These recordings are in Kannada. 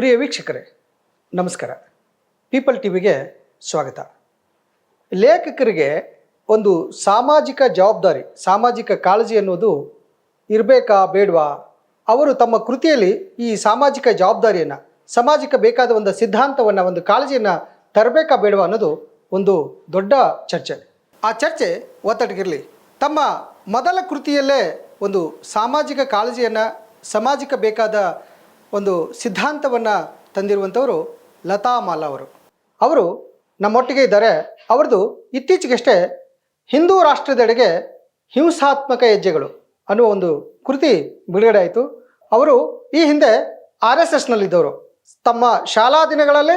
ಪ್ರಿಯ ವೀಕ್ಷಕರೇ, ನಮಸ್ಕಾರ. ಪೀಪಲ್ ಟಿವಿಗೆ ಸ್ವಾಗತ. ಲೇಖಕರಿಗೆ ಒಂದು ಸಾಮಾಜಿಕ ಜವಾಬ್ದಾರಿ, ಸಾಮಾಜಿಕ ಕಾಳಜಿ ಅನ್ನೋದು ಇರಬೇಕಾ ಬೇಡವಾ? ಅವರು ತಮ್ಮ ಕೃತಿಯಲ್ಲಿ ಈ ಸಾಮಾಜಿಕ ಜವಾಬ್ದಾರಿಯನ್ನು, ಸಮಾಜಕ್ಕೆ ಬೇಕಾದ ಒಂದು ಸಿದ್ಧಾಂತವನ್ನು, ಒಂದು ಕಾಳಜಿಯನ್ನು ತರಬೇಕಾ ಬೇಡವಾ ಅನ್ನೋದು ಒಂದು ದೊಡ್ಡ ಚರ್ಚೆ. ಆ ಚರ್ಚೆ ಒತ್ತಡಗಿರಲಿ ತಮ್ಮ ಮೊದಲ ಕೃತಿಯಲ್ಲೇ ಒಂದು ಸಾಮಾಜಿಕ ಕಾಳಜಿಯನ್ನು, ಸಮಾಜಕ್ಕೆ ಬೇಕಾದ ಒಂದು ಸಿದ್ಧಾಂತವನ್ನು ತಂದಿರುವಂಥವರು ಲತಾ ಮಾಲಾ ಅವರು. ಅವರು ನಮ್ಮೊಟ್ಟಿಗೆ ಇದ್ದಾರೆ. ಅವ್ರದ್ದು ಇತ್ತೀಚೆಗಷ್ಟೇ ಹಿಂದೂ ರಾಷ್ಟ್ರದೆಡೆಗೆ ಹಿಂಸಾತ್ಮಕ ಹೆಜ್ಜೆಗಳು ಅನ್ನುವ ಒಂದು ಕೃತಿ ಬಿಡುಗಡೆ ಆಯಿತು. ಅವರು ಈ ಹಿಂದೆ ಆರ್ ಎಸ್ ಎಸ್ನಲ್ಲಿದ್ದವರು. ತಮ್ಮ ಶಾಲಾ ದಿನಗಳಲ್ಲೇ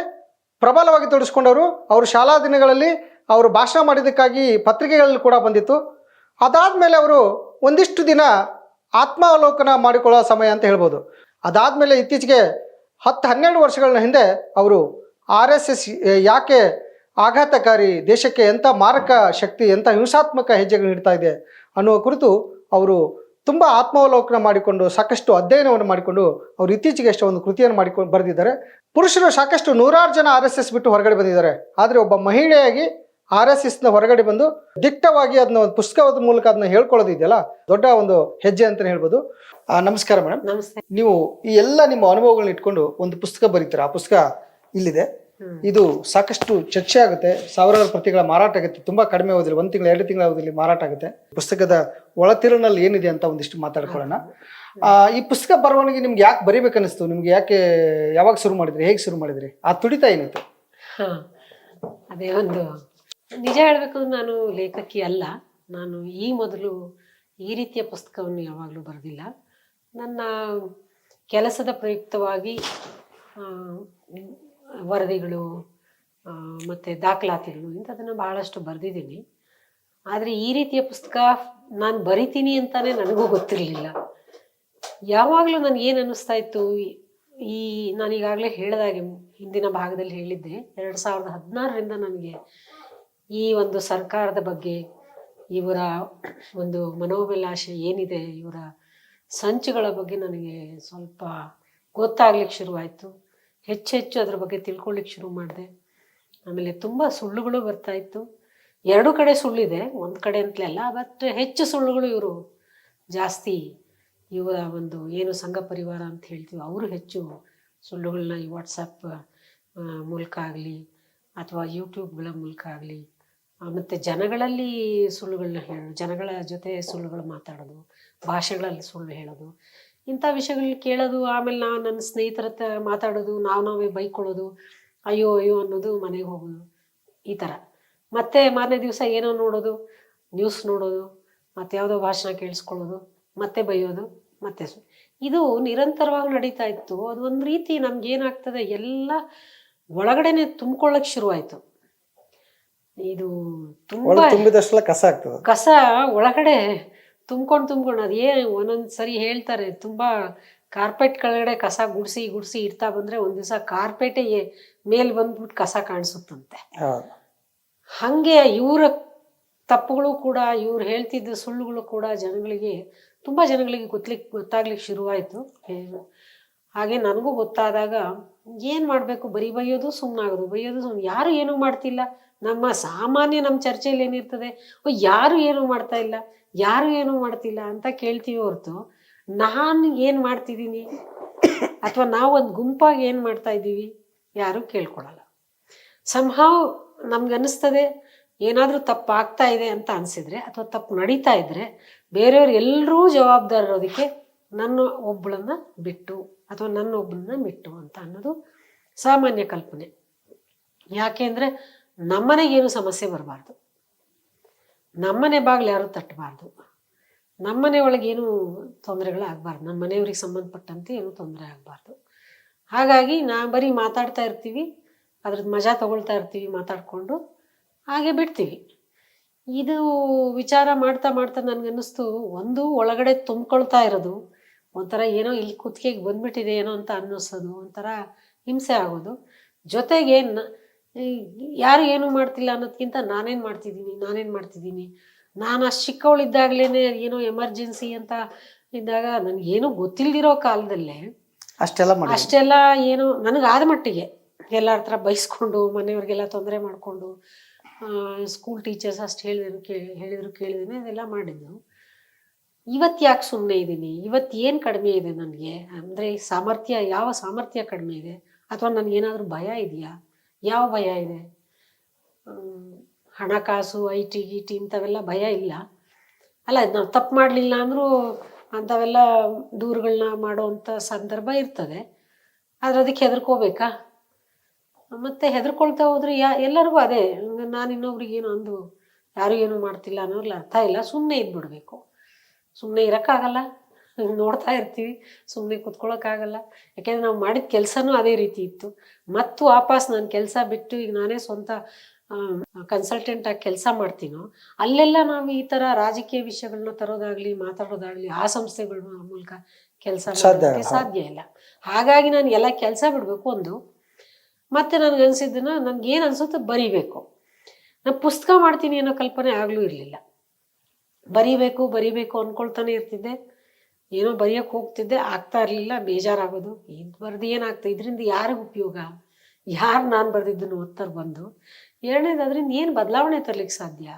ಪ್ರಬಲವಾಗಿ ತೊಡಗಿಸ್ಕೊಂಡವರು. ಅವರು ಶಾಲಾ ದಿನಗಳಲ್ಲಿ ಅವರು ಭಾಷಣ ಮಾಡಿದ್ದಕ್ಕಾಗಿ ಪತ್ರಿಕೆಗಳಲ್ಲಿ ಕೂಡ ಬಂದಿತ್ತು. ಅದಾದ ಮೇಲೆ ಅವರು ಒಂದಿಷ್ಟು ದಿನ ಆತ್ಮಾವಲೋಕನ ಮಾಡಿಕೊಳ್ಳೋ ಸಮಯ ಅಂತ ಹೇಳ್ಬೋದು. ಅದಾದಮೇಲೆ ಇತ್ತೀಚೆಗೆ ಹತ್ತು ಹನ್ನೆರಡು ವರ್ಷಗಳ ಹಿಂದೆ ಅವರು ಆರ್ ಎಸ್ ಎಸ್ ಯಾಕೆ ಆಘಾತಕಾರಿ ದೇಶಕ್ಕೆ ಎಂಥ ಮಾರಕ ಶಕ್ತಿ ಎಂಥ ಹಿಂಸಾತ್ಮಕ ಹೆಜ್ಜೆಗಳು ನೀಡ್ತಾ ಇದೆ ಅನ್ನುವ ಕುರಿತು ಅವರು ತುಂಬ ಆತ್ಮಾವಲೋಕನ ಮಾಡಿಕೊಂಡು, ಸಾಕಷ್ಟು ಅಧ್ಯಯನವನ್ನು ಮಾಡಿಕೊಂಡು, ಅವರು ಇತ್ತೀಚೆಗೆ ಅಷ್ಟೇ ಒಂದು ಕೃತಿಯನ್ನು ಮಾಡಿಕೊಂಡು ಬರೆದಿದ್ದಾರೆ. ಪುರುಷರು ಸಾಕಷ್ಟು ನೂರಾರು ಜನ ಆರ್ ಎಸ್ ಎಸ್ ಬಿಟ್ಟು ಹೊರಗಡೆ ಬಂದಿದ್ದಾರೆ. ಆದರೆ ಒಬ್ಬ ಮಹಿಳೆಯಾಗಿ ಆರ್ ಎಸ್ ಎಸ್ನ ಹೊರಗಡೆ ಬಂದು ದಿಟ್ಟವಾಗಿ ಅದನ್ನ ಒಂದು ಪುಸ್ತಕದ ಮೂಲಕ ಅದನ್ನ ಹೇಳ್ಕೊಳ್ಳೋದಿದೆಯಲ್ಲ, ದೊಡ್ಡ ಒಂದು ಹೆಜ್ಜೆ ಅಂತಲೇ ಹೇಳ್ಬೋದು. ನಮಸ್ಕಾರ ಮೇಡಮ್. ನಮಸ್ತೆ. ನೀವು ಈ ಎಲ್ಲ ನಿಮ್ಮ ಅನುಭವಗಳನ್ನ ಇಟ್ಕೊಂಡು ಒಂದು ಪುಸ್ತಕ ಬರೀತೀರಾ. ಆ ಪುಸ್ತಕ ಇಲ್ಲಿದೆ. ಇದು ಸಾಕಷ್ಟು ಚರ್ಚೆ ಆಗುತ್ತೆ. ಸಾವಿರಾರು ಪ್ರತಿಗಳ ಮಾರಾಟ ಆಗುತ್ತೆ. ತುಂಬಾ ಕಡಿಮೆ ಓದಿಲ್ಲ ಒಂದು ತಿಂಗಳು ಎರಡು ತಿಂಗಳ ಅವಧಿಯಲ್ಲಿ ಮಾರಾಟ ಆಗುತ್ತೆ. ಪುಸ್ತಕದ ಒಳತಿರುನಲ್ಲಿ ಏನಿದೆ ಅಂತ ಒಂದಿಷ್ಟು ಮಾತಾಡ್ಕೊಳ್ಳೋಣ. ಆ, ಈ ಪುಸ್ತಕ ಬರವಣಿಗೆ ನಿಮ್ಗೆ ಯಾಕೆ ಬರಿಬೇಕನ್ನಿಸ್ತು? ನಿಮ್ಗೆ ಯಾಕೆ ಯಾವಾಗ ಶುರು ಮಾಡಿದ್ರಿ? ಹೇಗೆ ಶುರು ಮಾಡಿದ್ರಿ? ಆ ತುಡಿತ ಏನಿತ್ತು? ಹಾ ಅದೇ ಒಂದು ನಿಜ ಹೇಳಬೇಕು ನಾನು ಲೇಖಕಿ ಅಲ್ಲ. ನಾನು ಈ ಮೊದಲು ಈ ರೀತಿಯ ಪುಸ್ತಕವನ್ನು ಯಾವಾಗಲೂ ಬರೆದಿಲ್ಲ. ನನ್ನ ಕೆಲಸದ ಪ್ರಯುಕ್ತವಾಗಿ ವರದಿಗಳು ಮತ್ತು ದಾಖಲಾತಿಗಳು ಇಂಥದನ್ನು ಬಹಳಷ್ಟು ಬರೆದಿದ್ದೀನಿ. ಆದರೆ ಈ ರೀತಿಯ ಪುಸ್ತಕ ನಾನು ಬರಿತೀನಿ ಅಂತಾನೆ ನನಗೂ ಗೊತ್ತಿರಲಿಲ್ಲ. ಯಾವಾಗಲೂ ನನಗೆ ಏನು ಅನ್ನಿಸ್ತಾ ಇತ್ತು, ಈ- ನಾನೀಗಾಗಲೇ ಹೇಳಿದಾಗೆ ಹಿಂದಿನ ಭಾಗದಲ್ಲಿ ಹೇಳಿದ್ದೆ, ಎರಡು ಸಾವಿರದ ಹದಿನಾರರಿಂದ ನನಗೆ ಈ ಒಂದು ಸರ್ಕಾರದ ಬಗ್ಗೆ ಇವರ ಒಂದು ಮನೋಭಿಲಾಷೆ ಏನಿದೆ, ಇವರ ಸಂಚುಗಳ ಬಗ್ಗೆ ನನಗೆ ಸ್ವಲ್ಪ ಗೊತ್ತಾಗ್ಲಿಕ್ಕೆ ಶುರುವಾಯಿತು. ಹೆಚ್ಚು ಹೆಚ್ಚು ಅದ್ರ ಬಗ್ಗೆ ತಿಳ್ಕೊಳ್ಳಿಕ್ಕೆ ಶುರು ಮಾಡಿದೆ. ಆಮೇಲೆ ತುಂಬ ಸುಳ್ಳುಗಳು ಬರ್ತಾ ಇತ್ತು. ಎರಡು ಕಡೆ ಸುಳ್ಳಿದೆ, ಒಂದು ಕಡೆ ಅಂತಲೇ ಬಟ್ ಹೆಚ್ಚು ಸುಳ್ಳುಗಳು ಇವರು ಜಾಸ್ತಿ ಇವರ ಒಂದು ಏನು ಸಂಘ ಪರಿವಾರ ಅಂತ ಹೇಳ್ತೀವಿ, ಅವರು ಹೆಚ್ಚು ಸುಳ್ಳುಗಳನ್ನ ಈ ವಾಟ್ಸಪ್ ಮೂಲಕ ಆಗಲಿ, ಅಥವಾ ಯೂಟ್ಯೂಬ್ಗಳ ಮೂಲಕ ಆಗಲಿ ಮತ್ತು ಜನಗಳಲ್ಲಿ ಸುಳ್ಳುಗಳನ್ನ ಹೇಳೋದು, ಜನಗಳ ಜೊತೆ ಸುಳ್ಳುಗಳು ಮಾತಾಡೋದು, ಭಾಷೆಗಳಲ್ಲಿ ಸುಳ್ಳು ಹೇಳೋದು, ಇಂಥ ವಿಷಯಗಳನ್ನ ಕೇಳೋದು, ಆಮೇಲೆ ನಾವು ನನ್ನ ಸ್ನೇಹಿತರ ಹತ್ರ ಮಾತಾಡೋದು, ನಾವು ನಾವೇ ಬೈಕೊಳ್ಳೋದು ಅಯ್ಯೋ ಅಯ್ಯೋ ಅನ್ನೋದು ಮನೆಗೆ ಹೋಗೋದು, ಈ ಥರ. ಮತ್ತೆ ಮಾರನೇ ದಿವಸ ಏನೋ ನೋಡೋದು ನ್ಯೂಸ್ ನೋಡೋದು, ಮತ್ತೆ ಯಾವುದೋ ಭಾಷಣ ಕೇಳಿಸ್ಕೊಳ್ಳೋದು, ಮತ್ತೆ ಬೈಯೋದು, ಮತ್ತೆ ಇದು ನಿರಂತರವಾಗಿ ನಡೀತಾ ಇತ್ತು. ಅದು ಒಂದು ರೀತಿ ನಮ್ಗೆ ಏನಾಗ್ತದೆ, ಎಲ್ಲ ಒಳಗಡೆನೆ ತುಂಬ್ಕೊಳ್ಳೋಕೆ ಶುರುವಾಯಿತು. ಇದು ತುಂಬಾ ತುಂಬಿದಷ್ಟೆಲ್ಲ ಕಸ ಆಗ್ತದೆ. ಕಸ ಒಳಗಡೆ ತುಂಬ್ಕೊಂಡು ತುಂಬ್ಕೊಂಡು ಅದೇ ಒಂದೊಂದು ಸರಿ ಹೇಳ್ತಾರೆ ತುಂಬಾ ಕಾರ್ಪೆಟ್ ಕೆಳಗಡೆ ಕಸ ಗುಡಿಸಿ ಗುಡಿಸಿ ಇಡ್ತಾ ಬಂದ್ರೆ ಒಂದ್ ದಿವಸ ಕಾರ್ಪೆಟೇ ಮೇಲ್ ಬಂದ್ಬಿಟ್ಟು ಕಸ ಕಾಣಿಸುತ್ತಂತೆ. ಹಂಗೆ ಇವರ ತಪ್ಪುಗಳು ಕೂಡ ಇವ್ರು ಹೇಳ್ತಿದ್ದ ಸುಳ್ಳುಗಳು ಕೂಡ ಜನಗಳಿಗೆ ತುಂಬಾ ಜನಗಳಿಗೆ ಗೊತ್ತಲಿಕ್ಕೆ ಗೊತ್ತಾಗ್ಲಿಕ್ಕೆ ಶುರುವಾಯಿತು. ಹಾಗೆ ನನಗೂ ಗೊತ್ತಾದಾಗ ಏನು ಮಾಡಬೇಕು? ಬರೀ ಬೈಯೋದು ಸುಮ್ಮನಾಗೋದು ಬೈಯೋದು ಸುಮ್ಮನೆ ಯಾರು ಏನೂ ಮಾಡ್ತಿಲ್ಲ. ನಮ್ಮ ಸಾಮಾನ್ಯ ನಮ್ಮ ಚರ್ಚೆಯಲ್ಲಿ ಏನಿರ್ತದೆ? ಓ, ಯಾರು ಏನೂ ಮಾಡ್ತಾ ಇಲ್ಲ. ಯಾರು ಏನೂ ಮಾಡ್ತಿಲ್ಲ ಅಂತ ಕೇಳ್ತೀವಿ ಹೊರತು. ನಾನು ಏನು ಮಾಡ್ತಿದ್ದೀನಿ? ಅಥವಾ ನಾವು ಒಂದು ಗುಂಪಾಗಿ ಏನು ಮಾಡ್ತಾ ಇದ್ದೀವಿ? ಯಾರೂ ಕೇಳ್ಕೊಳಲ್ಲ. ಸಂಹಾವ್ ನಮ್ಗೆ ಅನ್ನಿಸ್ತದೆ ಏನಾದರೂ ತಪ್ಪು ಆಗ್ತಾ ಇದೆ ಅಂತ ಅನಿಸಿದ್ರೆ ಅಥವಾ ತಪ್ಪು ನಡೀತಾ ಇದ್ರೆ ಬೇರೆಯವ್ರು ಎಲ್ಲರೂ ಜವಾಬ್ದಾರರೋದಕ್ಕೆ ನನ್ನ ಒಬ್ಬಳನ್ನು ಬಿಟ್ಟು ಅಥವಾ ನನ್ನ ಒಬ್ಬನ ಬಿಟ್ಟು ಅಂತ ಅನ್ನೋದು ಸಾಮಾನ್ಯ ಕಲ್ಪನೆ. ಯಾಕೆ ಅಂದರೆ ನಮ್ಮನೆಗೇನು ಸಮಸ್ಯೆ ಬರಬಾರ್ದು. ನಮ್ಮನೆ ಬಾಗಿಲು ಯಾರು ತಟ್ಟಬಾರ್ದು. ನಮ್ಮನೆ ಏನು ತೊಂದರೆಗಳು ಆಗಬಾರ್ದು ನಮ್ಮ ಮನೆಯವ್ರಿಗೆ ಸಂಬಂಧಪಟ್ಟಂತೆ ಏನು ತೊಂದರೆ ಆಗಬಾರ್ದು. ಹಾಗಾಗಿ ನಾ ಬರೀ ಮಾತಾಡ್ತಾ ಇರ್ತೀವಿ ಅದ್ರದ್ದು ಮಜಾ ತಗೊಳ್ತಾ ಇರ್ತೀವಿ, ಮಾತಾಡಿಕೊಂಡು ಹಾಗೆ ಬಿಡ್ತೀವಿ. ಇದು ವಿಚಾರ ಮಾಡ್ತಾ ಮಾಡ್ತಾ ನನಗನ್ನಿಸ್ತು, ಒಂದು ಒಳಗಡೆ ತುಂಬ್ಕೊಳ್ತಾ ಇರೋದು ಒಂಥರ ಏನೋ ಇಲ್ಲಿ ಕುತ್ತಿಗೆಗೆ ಬಂದ್ಬಿಟ್ಟಿದೆ ಏನೋ ಅಂತ ಅನ್ನಿಸೋದು ಒಂಥರ ಹಿಂಸೆ ಆಗೋದು. ಜೊತೆಗೆ ಯಾರು ಏನು ಮಾಡ್ತಿಲ್ಲ ಅನ್ನೋದಕ್ಕಿಂತ ನಾನೇನು ಮಾಡ್ತಿದ್ದೀನಿ ನಾನೇನು ಮಾಡ್ತಿದ್ದೀನಿ? ನಾನು ಅಷ್ಟು ಚಿಕ್ಕವಳಿದ್ದಾಗಲೇ ಏನೋ ಎಮರ್ಜೆನ್ಸಿ ಅಂತ ಇದ್ದಾಗ ನನಗೇನು ಗೊತ್ತಿಲ್ದಿರೋ ಕಾಲದಲ್ಲೇ ಅಷ್ಟೆಲ್ಲ ಅಷ್ಟೆಲ್ಲ ಏನು ನನಗಾದ ಮಟ್ಟಿಗೆ ಎಲ್ಲರ ಹತ್ರ ಬೈಸ್ಕೊಂಡು ಮನೆಯವ್ರಿಗೆಲ್ಲ ತೊಂದರೆ ಮಾಡಿಕೊಂಡು ಸ್ಕೂಲ್ ಟೀಚರ್ಸ್ ಅಷ್ಟು ಹೇಳಿದ್ರು ಕೇಳಿ ಹೇಳಿದ್ರು ಕೇಳಿದ್ರೆ ಅದೆಲ್ಲ ಮಾಡಿದ್ದು. ಇವತ್ತು ಯಾಕೆ ಸುಮ್ಮನೆ ಇದ್ದೀನಿ ಇವತ್ತು ಏನು ಕಡಿಮೆ ಇದೆ ನನಗೆ? ಅಂದರೆ ಸಾಮರ್ಥ್ಯ, ಯಾವ ಸಾಮರ್ಥ್ಯ ಕಡಿಮೆ ಇದೆ? ಅಥವಾ ನನಗೇನಾದರೂ ಭಯ ಇದೆಯಾ? ಯಾವ ಭಯ ಇದೆ? ಹಣಕಾಸು ಐ ಟಿ ಗಿ ಟಿ ಇಂಥವೆಲ್ಲ ಭಯ ಇಲ್ಲ. ಅಲ್ಲ ನಾವು ತಪ್ಪು ಮಾಡಲಿಲ್ಲ ಅಂದರೂ ಅಂಥವೆಲ್ಲ ದೂರುಗಳನ್ನ ಮಾಡೋವಂಥ ಸಂದರ್ಭ ಇರ್ತದೆ. ಆದರೆ ಅದಕ್ಕೆ ಹೆದರ್ಕೋಬೇಕಾ? ಮತ್ತೆ ಹೆದರ್ಕೊಳ್ತಾ ಹೋದ್ರೆ ಯಾ, ಎಲ್ಲರಿಗೂ ಅದೇ. ನಾನು ಇನ್ನೊಬ್ರಿಗೆ ಏನು ಅಂದು ಯಾರು ಏನು ಮಾಡ್ತಿಲ್ಲ ಅನ್ನೋರ್ಲ ಅರ್ಥ ಇಲ್ಲ. ಸುಮ್ಮನೆ ಇದ್ಬಿಡ್ಬೇಕು. ಸುಮ್ಮನೆ ಇರೋಕ್ಕಾಗಲ್ಲ. ನೋಡ್ತಾ ಇರ್ತೀವಿ ಸುಮ್ಮನೆ ಕುತ್ಕೊಳ್ಳೋಕ್ಕಾಗಲ್ಲ ಯಾಕೆಂದ್ರೆ ನಾವು ಮಾಡಿದ ಕೆಲಸನೂ ಅದೇ ರೀತಿ ಇತ್ತು. ಮತ್ತು ವಾಪಸ್ ನಾನು ಕೆಲಸ ಬಿಟ್ಟು ಈಗ ನಾನೇ ಸ್ವಂತ ಕನ್ಸಲ್ಟೆಂಟ್ ಆಗಿ ಕೆಲಸ ಮಾಡ್ತೀನೋ ಅಲ್ಲೆಲ್ಲ ನಾವು ಈ ಥರ ರಾಜಕೀಯ ವಿಷಯಗಳನ್ನ ತರೋದಾಗ್ಲಿ ಮಾತಾಡೋದಾಗ್ಲಿ ಆ ಸಂಸ್ಥೆಗಳ ಮೂಲಕ ಕೆಲಸ ಮಾಡೋದಕ್ಕೆ ಸಾಧ್ಯ ಇಲ್ಲ. ಹಾಗಾಗಿ ನಾನು ಎಲ್ಲ ಕೆಲಸ ಬಿಡಬೇಕು ಒಂದು. ಮತ್ತೆ ನನಗೆ ಅನಿಸಿದ್ದನ್ನ ನನಗೆ ಏನು ಅನಿಸುತ್ತೋ ಬರಿಬೇಕು. ನಾನು ಪುಸ್ತಕ ಮಾಡ್ತೀನಿ ಅನ್ನೋ ಕಲ್ಪನೆ ಆಗಲೂ ಇರಲಿಲ್ಲ. ಬರಿಬೇಕು ಬರಿಬೇಕು ಅನ್ಕೊಳ್ತಾನೆ ಇರ್ತಿದ್ದೆ. ಏನೋ ಬರಿಯಕ್ ಹೋಗ್ತಿದ್ದೆ. ಆಗ್ತಾ ಇರಲಿಲ್ಲ, ಬೇಜಾರಾಗೋದು. ಇದು ಬರ್ದು ಏನಾಗ್ತದೆ ಇದರಿಂದ ಯಾರಿಗೆ ಉಪಯೋಗ? ಯಾರು ನಾನು ಬರೆದಿದ್ದನ್ನು ಓದ್ತಾರೆ ಬಂದು? ಎರಡನೇದು ಅದರಿಂದ ಏನು ಬದಲಾವಣೆ ತರ್ಲಿಕ್ಕೆ ಸಾಧ್ಯ?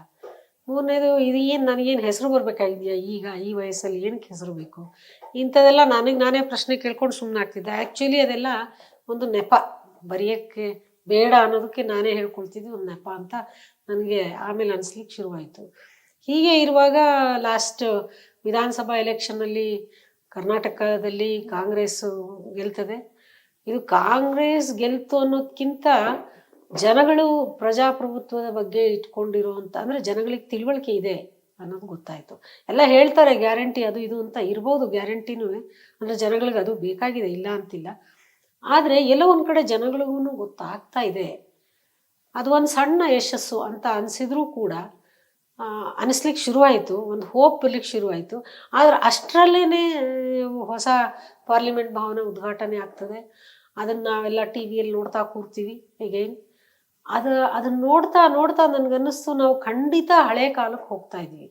ಮೂರನೇದು, ಇದು ಏನು ನನಗೇನು ಹೆಸರು ಬರಬೇಕಾಗಿದೆಯಾ? ಈಗ, ಈ ವಯಸ್ಸಲ್ಲಿ ಏನಕ್ಕೆ ಹೆಸರು ಬೇಕು? ಇಂಥದೆಲ್ಲ ನನಗೆ ನಾನೇ ಪ್ರಶ್ನೆ ಕೇಳ್ಕೊಂಡು ಸುಮ್ಮನೆ ಆಗ್ತಿದ್ದೆ. ಆ್ಯಕ್ಚುಲಿ ಅದೆಲ್ಲ ಒಂದು ನೆಪ. ಬರೆಯೋಕ್ಕೆ ಬೇಡ ಅನ್ನೋದಕ್ಕೆ ನಾನೇ ಹೇಳ್ಕೊಳ್ತಿದ್ದೆ, ಒಂದು ನೆಪ ಅಂತ ನನಗೆ ಆಮೇಲೆ ಅನಿಸ್ಲಿಕ್ಕೆ ಶುರುವಾಯಿತು. ಹೀಗೆ ಇರುವಾಗ ಲಾಸ್ಟ್ ವಿಧಾನಸಭಾ ಎಲೆಕ್ಷನ್ನಲ್ಲಿ ಕರ್ನಾಟಕದಲ್ಲಿ ಕಾಂಗ್ರೆಸ್ ಗೆಲ್ತದೆ. ಇದು ಕಾಂಗ್ರೆಸ್ ಗೆಲ್ತು ಅನ್ನೋದಕ್ಕಿಂತ ಜನಗಳು ಪ್ರಜಾಪ್ರಭುತ್ವದ ಬಗ್ಗೆ ಇಟ್ಕೊಂಡಿರುವಂಥ ಅಂದರೆ ಜನಗಳಿಗೆ ತಿಳುವಳಿಕೆ ಇದೆ ಅನ್ನೋದು ಗೊತ್ತಾಯಿತು. ಎಲ್ಲ ಹೇಳ್ತಾರೆ ಗ್ಯಾರಂಟಿ ಅದು ಇದು ಅಂತ, ಇರ್ಬೋದು ಗ್ಯಾರಂಟಿನೂ ಅಂದರೆ ಜನಗಳಿಗೆ ಅದು ಬೇಕಾಗಿದೆ, ಇಲ್ಲ ಅಂತಿಲ್ಲ. ಆದರೆ ಎಲ್ಲ ಒಂದು ಕಡೆ ಜನಗಳಿಗೂ ಗೊತ್ತಾಗ್ತಾ ಇದೆ. ಅದು ಒಂದು ಸಣ್ಣ ಯಶಸ್ಸು ಅಂತ ಅನಿಸಿದ್ರೂ ಕೂಡ ಅನಿಸ್ಲಿಕ್ಕೆ ಶುರುವಾಯಿತು, ಒಂದು ಹೋಪ್ ಬರ್ಲಿಕ್ಕೆ ಶುರುವಾಯಿತು. ಆದರೆ ಅಷ್ಟರಲ್ಲೇ ಹೊಸ ಪಾರ್ಲಿಮೆಂಟ್ ಭವನ ಉದ್ಘಾಟನೆ ಆಗ್ತದೆ. ಅದನ್ನು ನಾವೆಲ್ಲ ಟಿ ವಿಯಲ್ಲಿ ನೋಡ್ತಾ ಕೂರ್ತೀವಿ ಅಗೈನ್ ಅದು ಅದನ್ನು ನೋಡ್ತಾ ನೋಡ್ತಾ ನನಗನ್ನಿಸ್ತು ನಾವು ಖಂಡಿತ ಹಳೆ ಕಾಲಕ್ಕೆ ಹೋಗ್ತಾ ಇದ್ವಿ.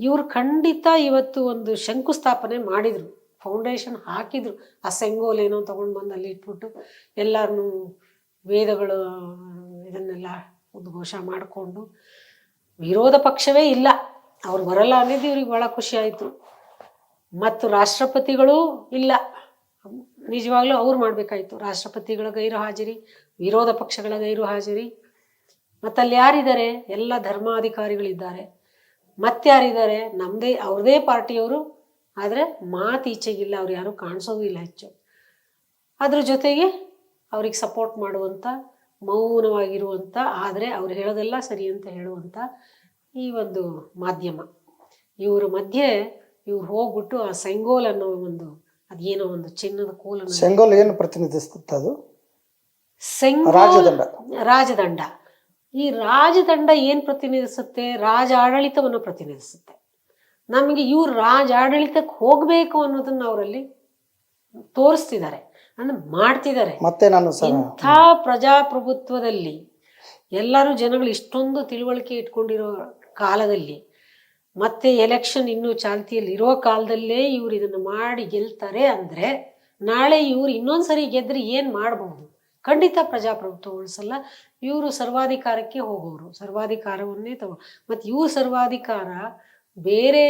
ಇವರು ಖಂಡಿತ ಇವತ್ತು ಒಂದು ಶಂಕುಸ್ಥಾಪನೆ ಮಾಡಿದರು. ಫೌಂಡೇಶನ್ ಹಾಕಿದರು. ಆ ಸೆಂಗೋಲ್ ಏನೋ ತೊಗೊಂಡು ಬಂದು ಅಲ್ಲಿ ಇಟ್ಬಿಟ್ಟು ಎಲ್ಲರನ್ನೂ ವೇದಗಳು ಇದನ್ನೆಲ್ಲ ಉದ್ಘೋಷ ಮಾಡಿಕೊಂಡು. ವಿರೋಧ ಪಕ್ಷವೇ ಇಲ್ಲ. ಅವ್ರು ಬರಲ್ಲ ಅನ್ನೋದು ಇವ್ರಿಗೆ ಭಾಳ ಖುಷಿ ಆಯಿತು. ಮತ್ತು ರಾಷ್ಟ್ರಪತಿಗಳು ಇಲ್ಲ. ನಿಜವಾಗ್ಲೂ ಅವ್ರು ಮಾಡಬೇಕಾಯ್ತು. ರಾಷ್ಟ್ರಪತಿಗಳ ಗೈರು ಹಾಜರಿ, ವಿರೋಧ ಪಕ್ಷಗಳ ಗೈರು ಹಾಜರಿ. ಮತ್ತು ಅಲ್ಲಿ ಯಾರಿದ್ದಾರೆ? ಎಲ್ಲ ಧರ್ಮಾಧಿಕಾರಿಗಳಿದ್ದಾರೆ. ಮತ್ತಾರಿದ್ದಾರೆ ನಮ್ಮದೇ ಅವ್ರದೇ ಪಾರ್ಟಿಯವರು ಆದರೆ ಮಾತು ಈಚೆಗಿಲ್ಲ. ಅವ್ರು ಯಾರೂ ಕಾಣಿಸೋದು ಇಲ್ಲ ಹೆಚ್ಚು. ಅದ್ರ ಜೊತೆಗೆ ಅವ್ರಿಗೆ ಸಪೋರ್ಟ್ ಮಾಡುವಂಥ ಮೌನವಾಗಿರುವಂಥ ಆದರೆ ಅವ್ರು ಹೇಳೋದೆಲ್ಲ ಸರಿ ಅಂತ ಹೇಳುವಂಥ ಈ ಒಂದು ಮಾಧ್ಯಮ. ಇವರ ಮಧ್ಯೆ ಇವ್ರು ಹೋಗ್ಬಿಟ್ಟು ಆ ಸೆಂಗೋಲ್ ಅನ್ನೋ ಒಂದು ಅದೇನೋ ಒಂದು ಚಿನ್ನದ ಕೋಲನ್ನು ಸೆಂಗೋಲ್ ಏನು ಪ್ರತಿನಿಧಿಸುತ್ತೆ ಅದು? ರಾಜದಂಡ. ರಾಜದಂಡ. ಈ ರಾಜದಂಡ ಏನ್ ಪ್ರತಿನಿಧಿಸುತ್ತೆ? ರಾಜ ಆಡಳಿತವನ್ನು ಪ್ರತಿನಿಧಿಸುತ್ತೆ. ನಮಗೆ ಇವ್ರು ರಾಜ ಆಡಳಿತಕ್ಕೆ ಹೋಗ್ಬೇಕು ಅನ್ನೋದನ್ನ ಅವರಲ್ಲಿ ತೋರಿಸ್ತಿದ್ದಾರೆ. ಮಾಡ್ತಿದ್ದಾರೆ. ಮತ್ತೆ ನಾನು ಇಂಥ ಪ್ರಜಾಪ್ರಭುತ್ವದಲ್ಲಿ ಎಲ್ಲರೂ ಜನಗಳು ಇಷ್ಟೊಂದು ತಿಳುವಳಿಕೆ ಇಟ್ಕೊಂಡಿರೋ ಕಾಲದಲ್ಲಿ ಮತ್ತೆ ಎಲೆಕ್ಷನ್ ಇನ್ನೂ ಚಾಲ್ತಿಯಲ್ಲಿ ಇರೋ ಕಾಲದಲ್ಲೇ ಇವ್ರು ಇದನ್ನು ಮಾಡಿ ಗೆಲ್ತಾರೆ ಅಂದರೆ ನಾಳೆ ಇವ್ರು ಇನ್ನೊಂದ್ಸರಿ ಗೆದ್ರೆ ಏನು ಮಾಡಬಹುದು? ಖಂಡಿತ ಪ್ರಜಾಪ್ರಭುತ್ವ ಉಳಿಸಲ್ಲ. ಇವರು ಸರ್ವಾಧಿಕಾರಕ್ಕೆ ಹೋಗೋರು ಸರ್ವಾಧಿಕಾರವನ್ನೇ ತಗೋ ಮತ್ತು ಇವ್ರ ಸರ್ವಾಧಿಕಾರ ಬೇರೆ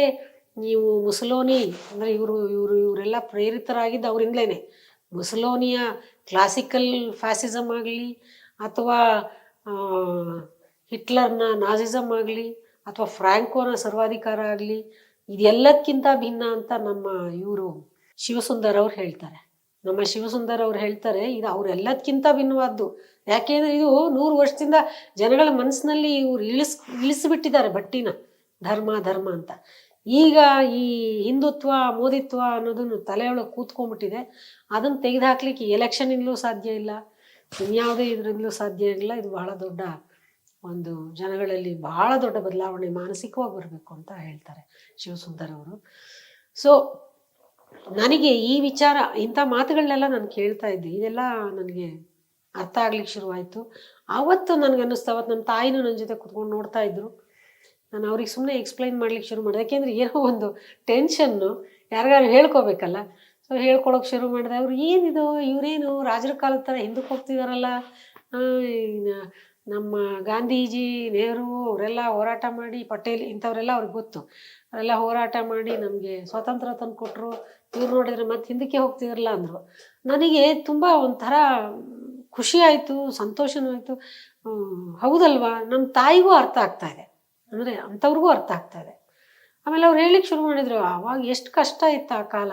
ನೀವು ಮುಸಲೋನಿ ಅಂದರೆ ಇವರು ಇವರು ಇವರೆಲ್ಲ ಪ್ರೇರಿತರಾಗಿದ್ದು ಅವರಿಂದಲೇ ಮುಸಲೋನಿಯ ಕ್ಲಾಸಿಕಲ್ ಫ್ಯಾಸಿಸಮ್ ಆಗಲಿ ಅಥವಾ ಹಿಟ್ಲರ್ನ ನಾಜಿಸಮ್ ಆಗಲಿ ಅಥವಾ ಫ್ರ್ಯಾಂಕೋನ ಸರ್ವಾಧಿಕಾರ ಆಗಲಿ ಇದೆಲ್ಲದಕ್ಕಿಂತ ಭಿನ್ನ ಅಂತ ನಮ್ಮ ಇವರು ಶಿವಸುಂದರ್ ಅವ್ರು ಹೇಳ್ತಾರೆ. ನಮ್ಮ ಶಿವಸುಂದರ್ ಅವ್ರು ಹೇಳ್ತಾರೆ, ಇದು ಅವರೆಲ್ಲದಕ್ಕಿಂತ ಭಿನ್ನವಾದ್ದು. ಯಾಕೆಂದ್ರೆ ಇದು ನೂರು ವರ್ಷದಿಂದ ಜನಗಳ ಮನಸ್ಸಿನಲ್ಲಿ ಇವ್ರು ಇಳಿಸ್, ಇಳಿಸಿಬಿಟ್ಟಿದ್ದಾರೆ ಬಟ್ಟಿನ ಧರ್ಮ ಧರ್ಮ ಅಂತ. ಈಗ ಈ ಹಿಂದುತ್ವ, ಮೋದಿತ್ವ ಅನ್ನೋದನ್ನು ತಲೆಯೊಳಗೆ ಕೂತ್ಕೊಂಡ್ಬಿಟ್ಟಿದೆ. ಅದನ್ನು ತೆಗೆದುಹಾಕ್ಲಿಕ್ಕೆ ಎಲೆಕ್ಷನಿಂದಲೂ ಸಾಧ್ಯ ಇಲ್ಲ. ಇನ್ಯಾವುದೇ ಇದರಿಂದಲೂ ಸಾಧ್ಯ ಇಲ್ಲ. ಇದು ಬಹಳ ದೊಡ್ಡ ಒಂದು ಜನಗಳಲ್ಲಿ ಬಹಳ ದೊಡ್ಡ ಬದಲಾವಣೆ, ಮಾನಸಿಕವಾಗಿ ಬರಬೇಕು ಅಂತ ಹೇಳ್ತಾರೆ ಶಿವಸುಂದರ್ ಅವರು. ಸೊ ನನಗೆ ಈ ವಿಚಾರ, ಇಂಥ ಮಾತುಗಳನ್ನೆಲ್ಲ ನಾನು ಕೇಳ್ತಾ ಇದ್ದೆ. ಇದೆಲ್ಲ ನನಗೆ ಅರ್ಥ ಆಗ್ಲಿಕ್ಕೆ ಶುರುವಾಯಿತು. ಆವತ್ತು ನನಗೆ ಅವತ್ತು ನನ್ನ ತಾಯಿನೂ ನನ್ನ ಜೊತೆ ಕುತ್ಕೊಂಡು ನೋಡ್ತಾ ಇದ್ರು. ನಾನು ಅವ್ರಿಗೆ ಸುಮ್ಮನೆ ಎಕ್ಸ್ಪ್ಲೈನ್ ಮಾಡ್ಲಿಕ್ಕೆ ಶುರು ಮಾಡಿದೆ. ಯಾಕೆಂದರೆ ಏನೋ ಒಂದು ಟೆನ್ಷನ್ನು ಯಾರಿಗಾರು ಹೇಳ್ಕೋಬೇಕಲ್ಲ. ಸೊ ಹೇಳ್ಕೊಳಕ್ಕೆ ಶುರು ಮಾಡಿದೆ. ಅವ್ರು ಏನಿದು? ಇವರೇನು? ರಾಜರ ಕಾಲದ ಥರ ಹಿಂದಕ್ಕೆ ಹೋಗ್ತಿದಾರಲ್ಲ. ನಮ್ಮ ಗಾಂಧೀಜಿ, ನೆಹರು ಅವರೆಲ್ಲ ಹೋರಾಟ ಮಾಡಿ ಪಟೇಲ್ ಇಂಥವರೆಲ್ಲ ಅವ್ರಿಗೆ ಗೊತ್ತು. ಅವರೆಲ್ಲ ಹೋರಾಟ ಮಾಡಿ ನಮಗೆ ಸ್ವಾತಂತ್ರ್ಯ ತಂದು ಕೊಟ್ಟರು ಇವ್ರು ನೋಡಿದ್ರೆ ಮತ್ತೆ ಹಿಂದಕ್ಕೆ ಹೋಗ್ತಿದ್ರಲ್ಲ ಅಂದರು. ನನಗೆ ತುಂಬ ಒಂಥರ ಖುಷಿ ಆಯಿತು, ಸಂತೋಷನೂ ಆಯಿತು. ಹೌದಲ್ವಾ? ನಮ್ಮ ತಾಯಿಗೂ ಅರ್ಥ ಆಗ್ತಾ ಇದೆ. ಅಂದರೆ ಅಂಥವ್ರಿಗೂ ಅರ್ಥ ಆಗ್ತಾ ಇದೆ. ಆಮೇಲೆ ಅವ್ರು ಹೇಳಿಕ್ಕೆ ಶುರು ಮಾಡಿದ್ರು, ಆವಾಗ ಎಷ್ಟು ಕಷ್ಟ ಇತ್ತು ಆ ಕಾಲ.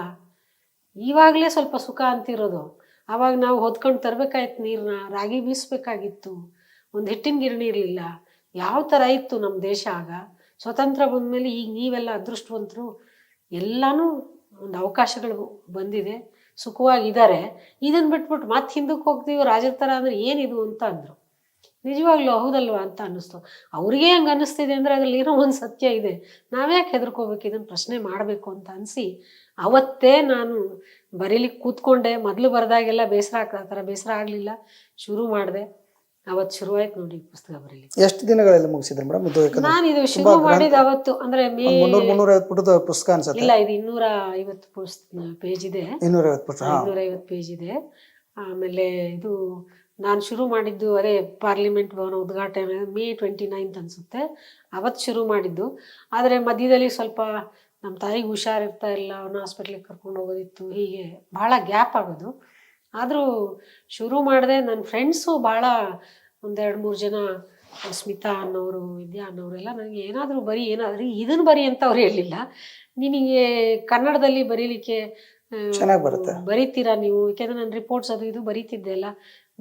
ಇವಾಗಲೇ ಸ್ವಲ್ಪ ಸುಖ ಅಂತಿರೋದು. ಆವಾಗ ನಾವು ಹೊದ್ಕೊಂಡು ತರಬೇಕಾಯ್ತು ನೀರನ್ನ ರಾಗಿ ಬೀಸಬೇಕಾಗಿತ್ತು. ಒಂದು ಹಿಟ್ಟಿನ ಗಿರಣಿ ಇರಲಿಲ್ಲ. ಯಾವ ಥರ ಇತ್ತು ನಮ್ಮ ದೇಶ ಆಗ? ಸ್ವತಂತ್ರ ಬಂದಮೇಲೆ ಈಗ ನೀವೆಲ್ಲ ಅದೃಷ್ಟವಂತರು ಎಲ್ಲನೂ ಒಂದು ಅವಕಾಶಗಳು ಬಂದಿದೆ. ಸುಖವಾಗಿದ್ದಾರೆ. ಇದನ್ನು ಬಿಟ್ಬಿಟ್ಟು ಮತ್ತೆ ಹಿಂದಕ್ಕೆ ಹೋಗ್ತೀವಿ, ರಾಜರ ಥರ ಅಂದರೆ ಏನಿದು ಅಂತ ಅಂದರು. ನಿಜವಾಗ್ಲೂ ಹೌದಲ್ವಾ ಅಂತ ಅನ್ನಿಸ್ತು. ಅವ್ರಿಗೆ ಹಂಗೆ ಅನ್ನಿಸ್ತಿದೆ ಅಂದರೆ ಅದರಲ್ಲಿರೋ ಒಂದು ಸತ್ಯ ಇದೆ. ನಾವ್ಯಾಕೆ ಹೆದರ್ಕೋಬೇಕು? ಇದನ್ನು ಪ್ರಶ್ನೆ ಮಾಡಬೇಕು ಅಂತ ಅನಿಸಿ ಅವತ್ತೇ ನಾನು ಬರೀಲಿಕ್ಕೆ ಕೂತ್ಕೊಂಡೆ. ಮೊದಲು ಬರೆದಾಗೆಲ್ಲ ಬೇಸರ ಆಗ್ತಾ ಆ ಥರ ಬೇಸರ ಆಗಲಿಲ್ಲ. ಶುರು ಮಾಡಿದೆ. ಅವತ್ತು ಶುರುವಾಯ್ತು ನೋಡಿ ಈ ಪುಸ್ತಕ ಬರೀಲಿ ಎಷ್ಟು ದಿನಗಳಲ್ಲಿ ಮುಗಿಸಿದ್ರು ಮೇಡಮ್ ನಾನು ಇದು ಶುರು ಮಾಡಿದ ಅವತ್ತು ಅಂದರೆ ಮೇ ಪುಟದ ಪುಸ್ತಕ ಅನ್ಸುತ್ತೆ. ಇಲ್ಲ ಇದು ಇನ್ನೂರ ಐವತ್ತು ಪೇಜ್ ಇದೆ. ಇನ್ನೂರ ಐವತ್ತು ಪೇಜ್ ಇದೆ. ಆಮೇಲೆ ಇದು ನಾನು ಶುರು ಮಾಡಿದ್ದು ಅದೇ ಪಾರ್ಲಿಮೆಂಟ್ ಭವನ ಉದ್ಘಾಟನೆ ಮೇ ಟ್ವೆಂಟಿ ನೈನ್ತ್ ಅನಿಸುತ್ತೆ. ಅವತ್ತು ಶುರು ಮಾಡಿದ್ದು. ಆದರೆ ಮಧ್ಯದಲ್ಲಿ ಸ್ವಲ್ಪ ನಮ್ಮ ತಾಯಿಗೆ ಹುಷಾರಿರ್ತಾ ಇಲ್ಲ ಅವನ ಹಾಸ್ಪಿಟ್ಲಿಗೆ ಕರ್ಕೊಂಡು ಹೋಗೋದಿತ್ತು ಹೀಗೆ ಭಾಳ ಗ್ಯಾಪ್ ಆಗೋದು. ಆದರೂ ಶುರು ಮಾಡಿದೆ ನನ್ನ ಫ್ರೆಂಡ್ಸು ಭಾಳ ಒಂದೆರಡು ಮೂರು ಜನ ಸ್ಮಿತಾ ಅನ್ನೋರು ವಿದ್ಯಾ ಅನ್ನೋರೆಲ್ಲ ನನಗೆ ಏನಾದರೂ ಬರೀ ಏನಾದರೂ ಇದನ್ನು ಬರಿ ಅಂತ ಅವ್ರು ಹೇಳಲಿಲ್ಲ. ನಿನಗೆ ಕನ್ನಡದಲ್ಲಿ ಬರೀಲಿಕ್ಕೆ ಆ, ಚೆನ್ನಾಗ್ ಬರುತ್ತೆ. ಬರೀತೀರಾ ನೀವು? ಯಾಕೆಂದ್ರೆ ನನ್ನ ರಿಪೋರ್ಟ್ಸ್ ಅದು ಇದು ಬರೀತಿದ್ದೆ ಅಲ್ಲ.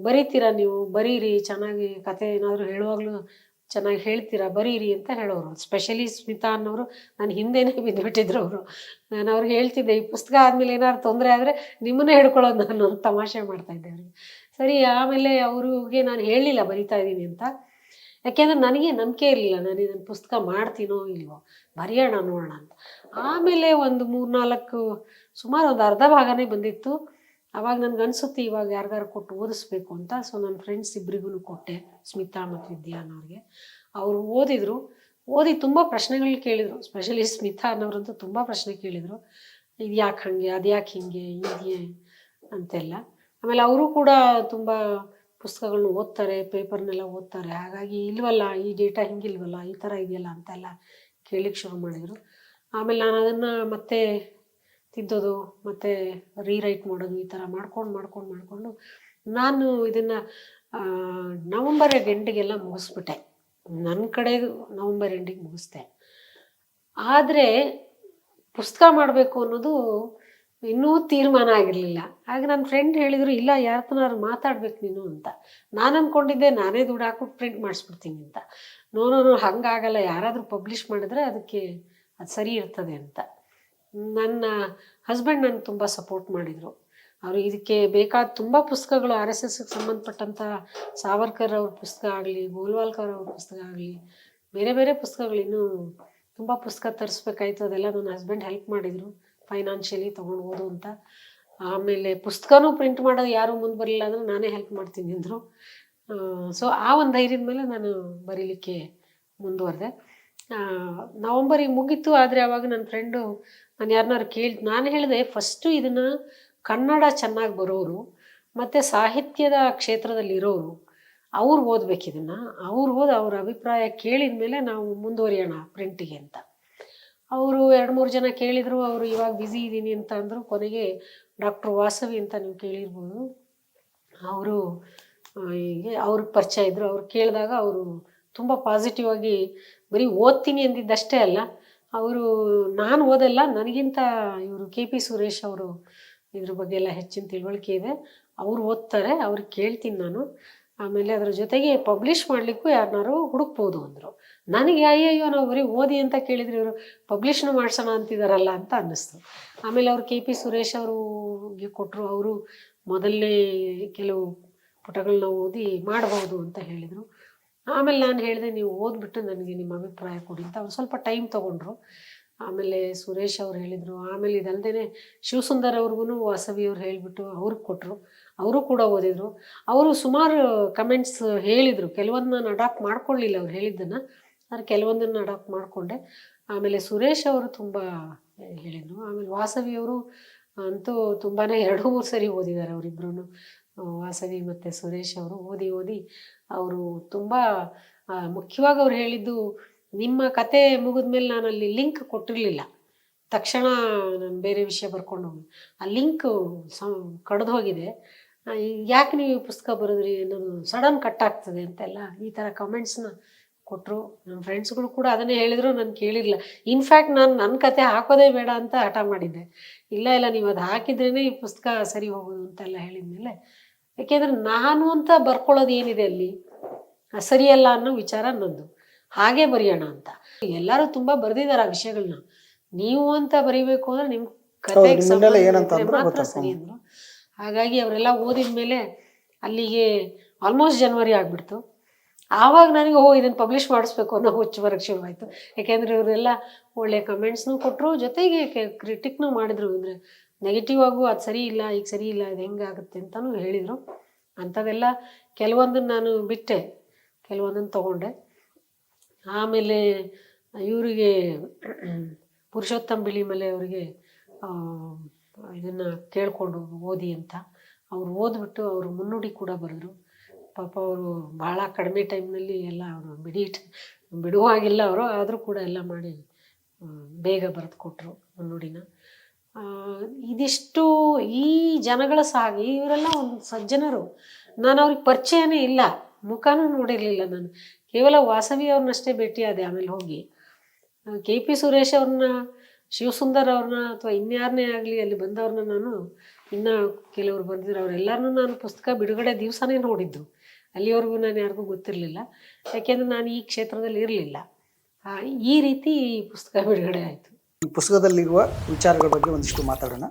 ಬರೀತೀರಾ ನೀವು? ಬರೀರಿ, ಚೆನ್ನಾಗಿ ಕತೆ ಏನಾದರೂ ಹೇಳುವಾಗಲೂ ಚೆನ್ನಾಗಿ ಹೇಳ್ತೀರಾ? ಬರೀರಿ ಅಂತ ಹೇಳೋರು. ಸ್ಪೆಷಲಿ ಸ್ಮಿತಾ ಅನ್ನೋರು ನಾನು ಹಿಂದೆನೇ ಬಿದ್ದುಬಿಟ್ಟಿದ್ರು ಅವರು ನಾನು ಅವ್ರಿಗೆ ಹೇಳ್ತಿದ್ದೆ, ಈ ಪುಸ್ತಕ ಆದಮೇಲೆ ಏನಾದ್ರು ತೊಂದರೆ ಆದರೆ ನಿಮ್ಮನ್ನೇ ಹೇಳ್ಕೊಳ್ಳೋದು ನಾನು ತಮಾಷೆ ಮಾಡ್ತಾ ಇದ್ದೆ ಅವ್ರಿಗೆ. ಸರಿ, ಆಮೇಲೆ ಅವ್ರಿಗೆ ನಾನು ಹೇಳಲಿಲ್ಲ ಬರಿತಾ ಇದ್ದೀನಿ ಅಂತ. ಯಾಕೆಂದ್ರೆ ನನಗೆ ನಂಬಿಕೆ ಇರಲಿಲ್ಲ. ನಾನು ಇದನ್ನು ಪುಸ್ತಕ ಮಾಡ್ತೀನೋ ಇಲ್ವೋ? ಬರೆಯೋಣ, ನೋಡೋಣ ಅಂತ. ಆಮೇಲೆ ಒಂದು ಮೂರ್ನಾಲ್ಕು, ಸುಮಾರು ಒಂದು ಅರ್ಧ ಭಾಗನೇ ಬಂದಿತ್ತು. ಅವಾಗ ನನ್ಗೆ ಅನ್ಸುತ್ತೆ ಇವಾಗ ಯಾರಿಗಾರು ಕೊಟ್ಟು ಓದಿಸ್ಬೇಕು ಅಂತ. ಸೊ ನನ್ನ ಫ್ರೆಂಡ್ಸ್ ಇಬ್ಬರಿಗೂ ಕೊಟ್ಟೆ, ಸ್ಮಿತಾ ಮತ್ತು ವಿದ್ಯಾ ಅನ್ನೋರಿಗೆ. ಅವರು ಓದಿದ್ರು. ಓದಿ ತುಂಬ ಪ್ರಶ್ನೆಗಳು ಕೇಳಿದರು. ಸ್ಪೆಷಲಿ ಸ್ಮಿತಾ ಅನ್ನೋರಂತೂ ತುಂಬ ಪ್ರಶ್ನೆ ಕೇಳಿದರು. ಇದು ಯಾಕೆ ಹಾಗೆ? ಅದು ಯಾಕೆ ಹಿಂಗೆ? ಹೀಗೆ ಅಂತೆಲ್ಲ. ಆಮೇಲೆ ಅವರು ಕೂಡ ತುಂಬ ಪುಸ್ತಕಗಳನ್ನ ಓದ್ತಾರೆ, ಪೇಪರ್ನೆಲ್ಲ ಓದ್ತಾರೆ. ಹಾಗಾಗಿ ಇಲ್ವಲ್ಲ, ಈ ಡೇಟಾ ಹಿಂಗಿಲ್ವಲ್ಲ, ಈ ಥರ ಇದೆಯಲ್ಲ ಅಂತೆಲ್ಲ ಕೇಳಿಕ್ಕೆ ಶುರು ಮಾಡಿದರು. ಆಮೇಲೆ ನಾನು ಅದನ್ನು ಮತ್ತೆ ತಿದ್ದೋದು, ಮತ್ತು ರೀರೈಟ್ ಮಾಡೋದು, ಈ ಥರ ಮಾಡ್ಕೊಂಡು ಮಾಡ್ಕೊಂಡು, ಮಾಡಿಕೊಂಡು ನಾನು ಇದನ್ನು ನವಂಬರ್ ಎಂಡಿಗೆಲ್ಲ ಮುಗಿಸ್ಬಿಟ್ಟೆ. ನನ್ನ ಕಡೆದು ನವಂಬರ್ ಎಂಡಿಗೆ ಮುಗಿಸ್ದೆ. ಆದರೆ ಪುಸ್ತಕ ಮಾಡಬೇಕು ಅನ್ನೋದು ಇನ್ನೂ ತೀರ್ಮಾನ ಆಗಿರಲಿಲ್ಲ. ಆಗ ನನ್ನ ಫ್ರೆಂಡ್ ಹೇಳಿದರು, ಇಲ್ಲ ಯಾರತನಾದ್ರು ಮಾತಾಡ್ಬೇಕು ನೀನು ಅಂತ. ನಾನು ಅಂದ್ಕೊಂಡಿದ್ದೆ ನಾನೇ ದುಡ್ಡು ಹಾಕ್ಬಿಟ್ಟು ಪ್ರಿಂಟ್ ಮಾಡಿಸ್ಬಿಡ್ತೀನಿ ಅಂತ. ನೋ ನೋ ಹಂಗಾಗಲ್ಲ ಹಾಗಾಗಲ್ಲ. ಯಾರಾದರೂ ಪಬ್ಲಿಷ್ ಮಾಡಿದ್ರೆ ಅದಕ್ಕೆ ಅದು ಸರಿ ಇರ್ತದೆ ಅಂತ. ನನ್ನ ಹಸ್ಬೆಂಡ್ ನನ್ನ ತುಂಬ ಸಪೋರ್ಟ್ ಮಾಡಿದರು. ಅವರು ಇದಕ್ಕೆ ಬೇಕಾದ ತುಂಬ ಪುಸ್ತಕಗಳು ಆರ್ ಎಸ್ ಎಸ್ಗೆ ಸಂಬಂಧಪಟ್ಟಂಥ ಸಾವರ್ಕರ್ ಅವ್ರ ಪುಸ್ತಕ ಆಗಲಿ, ಗೋಲ್ವಾಲ್ಕರ್ ಅವ್ರ ಪುಸ್ತಕ ಆಗಲಿ, ಬೇರೆ ಬೇರೆ ಪುಸ್ತಕಗಳಿನ್ನೂ ತುಂಬ ಪುಸ್ತಕ ತರಿಸ್ಬೇಕಾಯ್ತು. ಅದೆಲ್ಲ ನನ್ನ ಹಸ್ಬೆಂಡ್ ಹೆಲ್ಪ್ ಮಾಡಿದರು. ಫೈನಾನ್ಷಿಯಲಿ ತೊಗೊಂಡು ಓದು ಅಂತ. ಆಮೇಲೆ ಪುಸ್ತಕನೂ ಪ್ರಿಂಟ್ ಮಾಡೋದು ಯಾರೂ ಮುಂದೆ ಬರಲಿಲ್ಲ ಅಂದರೆ ನಾನೇ ಹೆಲ್ಪ್ ಮಾಡ್ತೀನಿ ಅಂದರು. ಸೊ ಆ ಒಂದು ಧೈರ್ಯದ ಮೇಲೆ ನಾನು ಬರೀಲಿಕ್ಕೆ ಮುಂದುವರೆದೆ. ನವಂಬರಿಗೆ ಮುಗೀತು, ಆದರೆ ಅವಾಗ ನನ್ನ ಫ್ರೆಂಡು ನಾನು ಯಾರನ್ನಾರು ಕೇಳಿ ನಾನು ಹೇಳಿದೆ ಫಸ್ಟು ಇದನ್ನು ಕನ್ನಡ ಚೆನ್ನಾಗಿ ಬರೋರು, ಮತ್ತು ಸಾಹಿತ್ಯದ ಕ್ಷೇತ್ರದಲ್ಲಿರೋರು ಅವ್ರು ಓದ್ಬೇಕು ಇದನ್ನು. ಅವ್ರು ಓದಿ, ಅವ್ರ ಅಭಿಪ್ರಾಯ ಕೇಳಿದ ಮೇಲೆ ನಾವು ಮುಂದುವರಿಯೋಣ ಪ್ರಿಂಟಿಗೆ ಅಂತ. ಅವರು ಎರಡು ಮೂರು ಜನ ಕೇಳಿದರು, ಅವರು ಇವಾಗ ಬ್ಯುಸಿ ಇದ್ದೀನಿ ಅಂತ ಅಂದರು, ಕೊನೆಗೆ ಡಾಕ್ಟರ್ ವಾಸವಿ ಅಂತ ನೀವು ಕೇಳಿರ್ಬೋದು. ಅವರು ಹೀಗೆ ಅವ್ರಿಗೆ ಪರಿಚಯ ಇದ್ದರು ಅವ್ರು ಕೇಳಿದಾಗ ಅವರು ತುಂಬ ಪಾಸಿಟಿವ್ ಆಗಿ ಬರೀ ಓದ್ತೀನಿ ಅಂದಿದ್ದಷ್ಟೇ ಅಲ್ಲ, ಅವರು ನಾನು ಓದಲ್ಲ, ನನಗಿಂತ ಇವರು ಕೆ ಪಿ ಸುರೇಶ್ ಅವರು ಇದ್ರ ಬಗ್ಗೆ ಎಲ್ಲ ಹೆಚ್ಚಿನ ತಿಳುವಳಿಕೆ ಇದೆ. ಅವ್ರು ಓದ್ತಾರೆ, ಅವ್ರಿಗೆ ಕೇಳ್ತೀನಿ ನಾನು. ಆಮೇಲೆ ಅದ್ರ ಜೊತೆಗೆ ಪಬ್ಲಿಷ್ ಮಾಡಲಿಕ್ಕೂ ಯಾರನ್ನಾರು ಹುಡುಕ್ಬೋದು ಅಂದರು. ನನಗೆ ಅಯ್ಯಯ್ಯೋ, ನಾವು ಬರೀ ಓದಿ ಅಂತ ಕೇಳಿದ್ರೆ ಇವರು ಪಬ್ಲಿಷ್ನು ಮಾಡ್ಸೋಣ ಅಂತಿದಾರಲ್ಲ ಅಂತ ಅನ್ನಿಸ್ತು. ಆಮೇಲೆ ಅವರು ಕೆ ಪಿ ಸುರೇಶ್ ಅವರು ಕೊಟ್ಟರು ಅವರು ಮೊದಲನೇ ಕೆಲವು ಪುಟಗಳನ್ನ ಓದಿ ಮಾಡಬಹುದು ಅಂತ ಹೇಳಿದರು. ಆಮೇಲೆ ನಾನು ಹೇಳಿದೆ ನೀವು ಓದ್ಬಿಟ್ಟು ನನಗೆ ನಿಮ್ಮ ಅಭಿಪ್ರಾಯ ಕೊಡಿ ಅಂತ ಅವ್ರು ಸ್ವಲ್ಪ ಟೈಮ್ ತೊಗೊಂಡ್ರು. ಆಮೇಲೆ ಸುರೇಶ್ ಅವ್ರು ಹೇಳಿದರು. ಆಮೇಲೆ ಇದಲ್ದೇ ಶಿವಸುಂದರ್ ಅವ್ರಿಗೂ ವಾಸವಿ ಅವ್ರು ಹೇಳಿಬಿಟ್ಟು ಅವ್ರಿಗೆ ಕೊಟ್ಟರು ಅವರು ಕೂಡ ಓದಿದರು. ಅವರು ಸುಮಾರು ಕಮೆಂಟ್ಸ್ ಹೇಳಿದರು. ಕೆಲವೊಂದು ಅಡಾಪ್ಟ್ ಮಾಡ್ಕೊಳ್ಳಿಲ್ಲ ಅವ್ರು ಹೇಳಿದ್ದನ್ನು. ಆದರೆ ಕೆಲವೊಂದನ್ನು ಅಡಾಪ್ಟ್ ಮಾಡಿಕೊಂಡೆ. ಆಮೇಲೆ ಸುರೇಶ್ ಅವರು ತುಂಬ ಹೇಳಿದರು. ಆಮೇಲೆ ವಾಸವಿ ಅವರು ಅಂತೂ ತುಂಬಾ ಎರಡು ಮೂರು ಸರಿ ಓದಿದ್ದಾರೆ ಅವರಿಬ್ರು ವಾಸವಿ ಮತ್ತು ಸುರೇಶ್ ಅವರು ಓದಿ ಓದಿ ಅವರು ತುಂಬ ಮುಖ್ಯವಾಗಿ ಅವ್ರು ಹೇಳಿದ್ದು ನಿಮ್ಮ ಕತೆ ಮುಗಿದ್ಮೇಲೆ ನಾನು ಅಲ್ಲಿ ಲಿಂಕ್ ಕೊಟ್ಟಿರಲಿಲ್ಲ. ತಕ್ಷಣ ನಾನು ಬೇರೆ ವಿಷಯ ಬರ್ಕೊಂಡು ಹೋಗಿ ಆ ಲಿಂಕ್ ಕಡ್ದು ಹೋಗಿದೆ. ಯಾಕೆ ನೀವು ಈ ಪುಸ್ತಕ ಬರೆದ್ರಿ ಅನ್ನೋದು ಸಡನ್ ಕಟ್ ಆಗ್ತದೆ ಅಂತೆಲ್ಲ ಈ ಥರ ಕಮೆಂಟ್ಸ್ನ ಕೊಟ್ಟರು ನನ್ನ ಫ್ರೆಂಡ್ಸ್ಗಳು ಕೂಡ ಅದನ್ನೇ ಹೇಳಿದ್ರು, ನಾನು ಕೇಳಿರಲಿಲ್ಲ. ಇನ್ಫ್ಯಾಕ್ಟ್ ನಾನು ನನ್ನ ಕತೆ ಹಾಕೋದೇ ಬೇಡ ಅಂತ ಹಠ ಮಾಡಿದ್ದೆ. ಇಲ್ಲ ಇಲ್ಲ, ನೀವು ಅದು ಹಾಕಿದ್ರೇ ಈ ಪುಸ್ತಕ ಸರಿ ಹೋಗೋದು ಅಂತೆಲ್ಲ ಹೇಳಿದ್ಮೇಲೆ ಯಾಕೆಂದರೆ ನಾನು ಅಂತ ಬರ್ಕೊಳ್ಳೋದು ಏನಿದೆ ಅಲ್ಲಿ? ಸರಿಯಲ್ಲ ಅನ್ನೋ ವಿಚಾರ ನಂದು ಹಾಗೆ ಬರೆಯೋಣ ಅಂತ. ಎಲ್ಲರೂ ತುಂಬ ಬರೆದಿದ್ದಾರೆ ಆ ವಿಷಯಗಳನ್ನ ನೀವು ಅಂತ ಬರೀಬೇಕು ಅಂದ್ರೆ ನಿಮ್ಮ ಕತೆ ಹಾಗಾಗಿ ಅವರೆಲ್ಲ ಓದಿದ ಮೇಲೆ ಅಲ್ಲಿಗೆ ಆಲ್ಮೋಸ್ಟ್ ಜನವರಿ ಆಗ್ಬಿಡ್ತು. ಆವಾಗ ನನಗೆ ಓ ಇದನ್ನು ಪಬ್ಲಿಷ್ ಮಾಡಿಸ್ಬೇಕು ಅನ್ನೋ ಹುಚ್ಚು ಬರಕ್ಕೆ ಶುರುವಾಯಿತು. ಯಾಕೆಂದರೆ ಇವರೆಲ್ಲ ಒಳ್ಳೆ ಕಮೆಂಟ್ಸ್ನು ಕೊಟ್ಟರು ಜೊತೆಗೆ ಕ್ರಿಟಿಕ್ನು ಮಾಡಿದ್ರು. ಅಂದರೆ ನೆಗೆಟಿವ್ ಆಗು ಅದು ಸರಿ ಇಲ್ಲ, ಈಗ ಸರಿ ಇಲ್ಲ, ಇದು ಹೆಂಗಾಗುತ್ತೆ ಅಂತಲೂ ಹೇಳಿದರು. ಅಂಥವೆಲ್ಲ ಕೆಲವೊಂದನ್ನು ನಾನು ಬಿಟ್ಟೆ ಕೆಲವೊಂದನ್ನು ತಗೊಂಡೆ. ಆಮೇಲೆ ಇವರಿಗೆ ಪುರುಷೋತ್ತಮ್ ಬಿಳಿಮಲೆ ಅವರಿಗೆ ಇದನ್ನು ಕೇಳಿಕೊಂಡು ಓದಿ ಅಂತ. ಅವ್ರು ಓದ್ಬಿಟ್ಟು ಅವರು ಮುನ್ನುಡಿ ಕೂಡ ಬರೆದ್ರು. ಪಾಪ ಅವರು ಭಾಳ ಕಡಿಮೆ ಟೈಮ್ನಲ್ಲಿ ಎಲ್ಲ ಅವರು ಬಿಡಿ, ಬಿಡುವಾಗಿಲ್ಲ ಅವರು, ಆದರೂ ಕೂಡ ಎಲ್ಲ ಮಾಡಿ ಬೇಗ ಬರೆದು ಕೊಟ್ಟರು ಮುನ್ನುಡಿನ. ಇದಿಷ್ಟು ಈ ಜನಗಳ ಸಾಗಿ ಇವರೆಲ್ಲ ಒಂದು ಸಜ್ಜನರು. ನಾನು ಅವ್ರಿಗೆ ಪರಿಚಯನೇ ಇಲ್ಲ. ಮುಖನೂ ನೋಡಿರಲಿಲ್ಲ ನಾನು. ಕೇವಲ ವಾಸವಿ ಅವ್ರನ್ನಷ್ಟೇ ಭೇಟಿಯಾದೆ ಆಮೇಲೆ ಹೋಗಿ. ಕೆ ಪಿ ಸುರೇಶ್ ಅವ್ರನ್ನ, ಶಿವಸುಂದರ್ ಅವ್ರನ್ನ ಅಥವಾ ಇನ್ಯಾರನ್ನೇ ಆಗಲಿ ಅಲ್ಲಿ ಬಂದವ್ರನ್ನ ನಾನು ಇನ್ನು ಕೆಲವರು ಬಂದಿದ್ರು. ಅವರೆಲ್ಲರನ್ನೂ ನಾನು ಪುಸ್ತಕ ಬಿಡುಗಡೆ ದಿವಸನೇ ನೋಡಿದ್ದು. ಅಲ್ಲಿವರೆಗೂ ನಾನು ಯಾರಿಗೂ ಗೊತ್ತಿರಲಿಲ್ಲ. ಯಾಕೆಂದರೆ ನಾನು ಈ ಕ್ಷೇತ್ರದಲ್ಲಿ ಇರಲಿಲ್ಲ. ಈ ರೀತಿ ಪುಸ್ತಕ ಬಿಡುಗಡೆ ಆಯಿತು. ಈ ಪುಸ್ತಕದಲ್ಲಿರುವ ವಿಚಾರಗಳ ಬಗ್ಗೆ ಒಂದಿಷ್ಟು ಮಾತಾಡೋಣ.